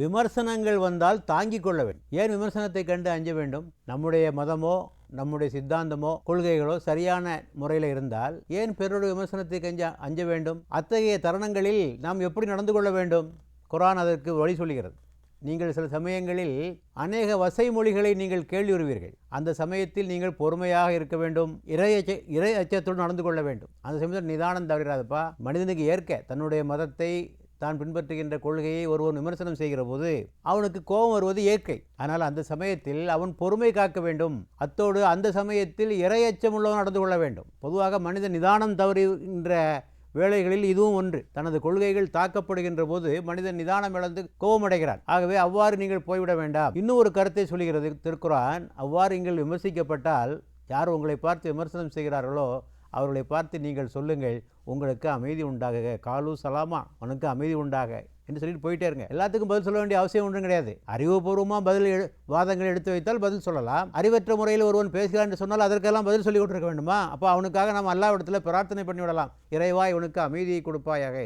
விமர்சனங்கள் வந்தால் தாங்கிக் கொள்ள வேண்டும். ஏன் விமர்சனத்தை கண்டு அஞ்ச வேண்டும்? நம்முடைய மதமோ நம்முடைய சித்தாந்தமோ கொள்கைகளோ சரியான முறையில் இருந்தால் ஏன் பிறருடைய விமர்சனத்தை கஞ்ச அஞ்ச வேண்டும்? அத்தகைய தருணங்களில் நாம் எப்படி நடந்து கொள்ள வேண்டும்? குரான் அதற்கு வழி சொல்லுகிறது. நீங்கள் சில சமயங்களில் அநேக வசை மொழிகளை நீங்கள் கேள்வி வருவீர்கள் அந்த சமயத்தில் நீங்கள் பொறுமையாக இருக்க வேண்டும். இறை அச்ச இறை அச்சத்தோடு நடந்து கொள்ள வேண்டும். அந்த சமயத்தில் நிதானம் தவிராதப்பா மனிதனுக்கு ஏற்க தன்னுடைய மதத்தை தான் பின்பற்றுகின்ற கொள்கையை ஒருவன் விமர்சனம் செய்கிற போது அவனுக்கு கோபம் வருவது இயற்கை. ஆனால் அந்த சமயத்தில் அவன் பொறுமை காக்க வேண்டும். அத்தோடு அந்த சமயத்தில் இரையச்சம் உள்ளவன் நடந்து கொள்ள வேண்டும். பொதுவாக மனித நிதானம் தவறுகின்ற வேளைகளில் இதுவும் ஒன்று. தனது கொள்கைகள் தாக்கப்படுகின்ற போது மனிதன் நிதானம் இழந்து கோபமடைகிறான். ஆகவே அவ்வாறு நீங்கள் போய்விட வேண்டாம். இன்னும் ஒரு கருத்தை சொல்கிறது திருக்குறான் அவ்வாறு நீங்கள் விமர்சிக்கப்பட்டால் யார் உங்களை பார்த்து விமர்சனம் செய்கிறார்களோ அவர்களை பார்த்து நீங்கள் சொல்லுங்கள் உங்களுக்கு அமைதி உண்டாகுக. காலு சலாமா உனக்கு அமைதி உண்டாக என்று சொல்லிட்டு போயிட்டே இருங்க. எல்லாத்துக்கும் பதில் சொல்ல வேண்டிய அவசியம் ஒன்றும் கிடையாது. அறிவுபூர்வமாக பதில் எடு வாதங்கள் எடுத்து வைத்தால் பதில் சொல்லலாம். அறிவற்ற முறையில் ஒருவன் பேசுகிறான் என்று சொன்னால் அதற்கெல்லாம் பதில் சொல்லி கொண்டிருக்க வேண்டுமா? அப்போ அவனுக்காக நாம் இடத்துல பிரார்த்தனை பண்ணிவிடலாம். இறைவா இவனுக்கு அமைதியை கொடுப்பாயாக.